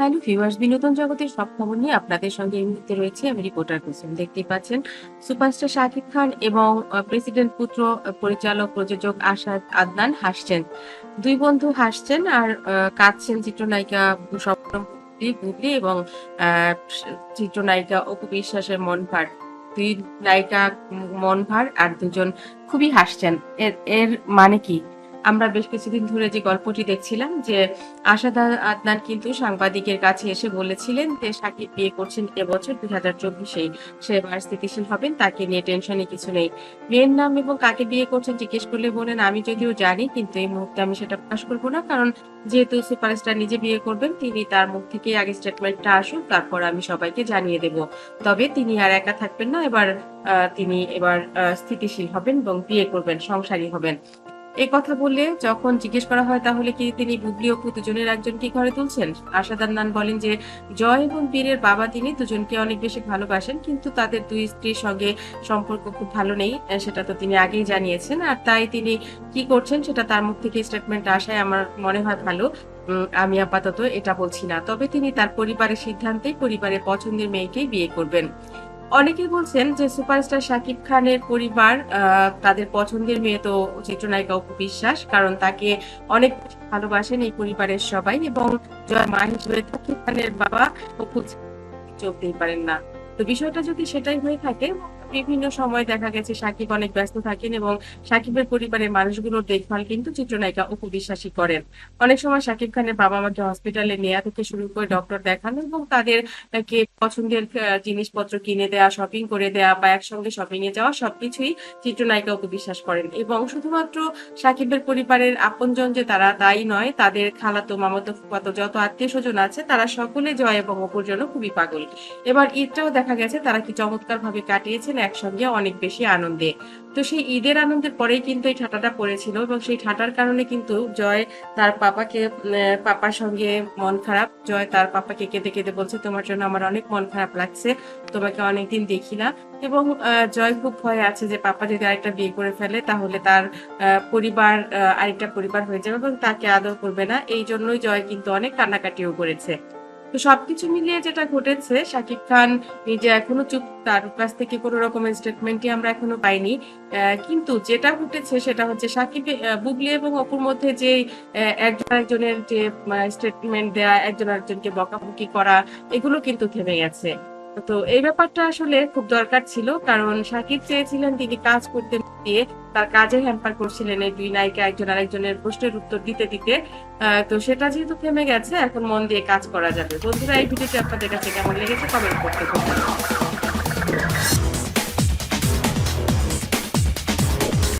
Hello viewers বিনোদন জগতের সব খবর নিয়ে আপনাদের সঙ্গে এই মুহূর্তে রয়েছে আমি রিপোর্টার কুসুম। দেখতেই পাচ্ছেন সুপারস্টার শাকিব খান এবং প্রেসিডেন্ট পুত্র পরিচালক, প্রযোজক আশাদ আদনান হাসছেন। দুই বন্ধু হাসছেন আর কাঁদছেন চিত্রনায়িকা স্বপ্ন বুবলি এবং চিত্রনায়িকা অপু বিশ্বাসের মন ভার। দুই নায়িকা মন ভার আর দুজন খুবই হাসছেন। এর এর মানে কি? আমরা বেশ কিছুদিন ধরে যে গল্পটি দেখছিলাম যে আশাদ আদনান কিন্তু সাংবাদিকের কাছে এসে বলেছিলেন যে সাকিব বিয়ে করছেন এবছর দুই হাজার চব্বিশে। সে এবার স্থিতিশীল হবেন, তাকে নিয়ে টেনশনে কিছু নেই। মেয়ের নাম এবং কাকে বিয়ে করছেন জিজ্ঞেস করলে বলেন, আমি যদিও জানি, কিন্তু এই মুহূর্তে আমি সেটা প্রকাশ করব না, কারণ যেহেতু সুপারস্টার নিজে বিয়ে করবেন, তিনি তার মুখ থেকে আগে স্টেটমেন্টটা আসুক, তারপর আমি সবাইকে জানিয়ে দেব। তবে তিনি আর একা থাকবেন না, এবার তিনি এবার স্থিতিশীল হবেন এবং বিয়ে করবেন, সংসারী হবেন। এই কথা বললে যখন জিজ্ঞেস করা হয়, তাহলে কি তিনি বুবলি অপু দুজনের একজনকে ঘরে তুলছেন? আশাদার নান বলেন যে, জয় এবং বীরের বাবা তিনি দুজনকে অনেক বেশি ভালোবাসেন, কিন্তু তাদের দুই স্ত্রীর সঙ্গে সম্পর্ক খুব ভালো নেই সেটা তো তিনি আগেই জানিয়েছেন। আর তাই তিনি কি করছেন, সেটা তার মুখ থেকে স্টেটমেন্ট আসায় আমার মনে হয় ভালো। আমি আপাতত এটা বলছি না। তবে তিনি তার পরিবারের সিদ্ধান্তেই পরিবারের পছন্দের মেয়েকেই বিয়ে করবেন। অনেকে বলছেন যে সুপারস্টার শাকিব খানের পরিবার তাদের পছন্দের মেয়ে তো চিত্রনায়িকা অপু বিশ্বাস, কারণ তাকে অনেক ভালোবাসেন এই পরিবারের সবাই এবং জয় মা হিসেবে শাকিব খানের বাবা অপু চলতেই পারেন না। তো বিষয়টা যদি সেটাই হয়ে থাকে বিভিন্ন সময় দেখা গেছে সাকিব অনেক ব্যস্ত থাকেন এবং সাকিবের পরিবারের মানুষগুলোর দেখভাল কিন্তু চিত্রনায়িকা অপু বিশ্বাসী করেন। অনেক সময় সাকিব খানের বাবা মাকে হসপিটালে নেওয়া থেকে শুরু করে ডক্টর দেখানো এবং তাদের কে পছন্দের জিনিসপত্র কিনে দেওয়া শপিং করে দেওয়া বা একসঙ্গে শপিং এ যাওয়া সবকিছুই চিত্রনায়িকা অপু বিশ্বাস করেন। এবং শুধুমাত্র সাকিবের পরিবারের আপনজন যে তারা তাই নয়, তাদের খালাতো, মামাতো, ফুফাতো যত আত্মীয় স্বজন আছে তারা সকলে জয় এবং অপুর জন্য খুবই পাগল। এবার ঈদটাও দেখা গেছে, তারা কি চমৎকার ভাবে কাটিয়েছেন একসঙ্গে অনেক বেশি আনন্দে। তো সেই ঈদের আনন্দের পরেই কিন্তু এই ঠাটাটা পড়েছিল এবং সেই ঠাটার কারণে কিন্তু জয় তার পাপাকে পাপার সঙ্গে মন খারাপ। জয় তার পাপাকে কেঁদে কেঁদে বলছে, তোমার জন্য আমার অনেক মন খারাপ লাগছে, তোমাকে অনেকদিন দেখি না। এবং জয় খুব ভয় আছে যে, পাপা যদি আরেকটা বিয়ে করে ফেলে, তাহলে তার পরিবার আরেকটা পরিবার হয়ে যাবে এবং তাকে আদর করবে না। এই জন্যই জয় কিন্তু অনেক কান্নাকাটিও করেছে। তো সবকিছু মিলিয়ে যেটা ঘটেছে শাকিব খান নিজে এখনও চুপ তার কাছ থেকে কোনো রকমের স্টেটমেন্টই আমরা এখনও পাইনি। কিন্তু যেটা ঘটেছে সেটা হচ্ছে আহ, বুবলি এবং অপুর মধ্যে যে একজন একজনের যে স্টেটমেন্ট দেয়া একজন একজনকে বকাবকি করা এগুলো কিন্তু থেমে গেছে। তো এই ব্যাপারটা আসলে খুব দরকার ছিল কারণ সাকিব চেয়েছিলেন তিনি কাজ করতে দিয়ে তার কাজে হ্যাম্পার করছিলেন এই দুই নায়িকা একজন আরেকজনের প্রশ্নের উত্তর দিতে দিতে তো সেটা যেহেতু থেমে গেছে, এখন মন দিয়ে কাজ করা যাবে বন্ধুরা, এই ভিডিওটি আপনাদের কাছে কেমন লেগেছে কমেন্ট করতে।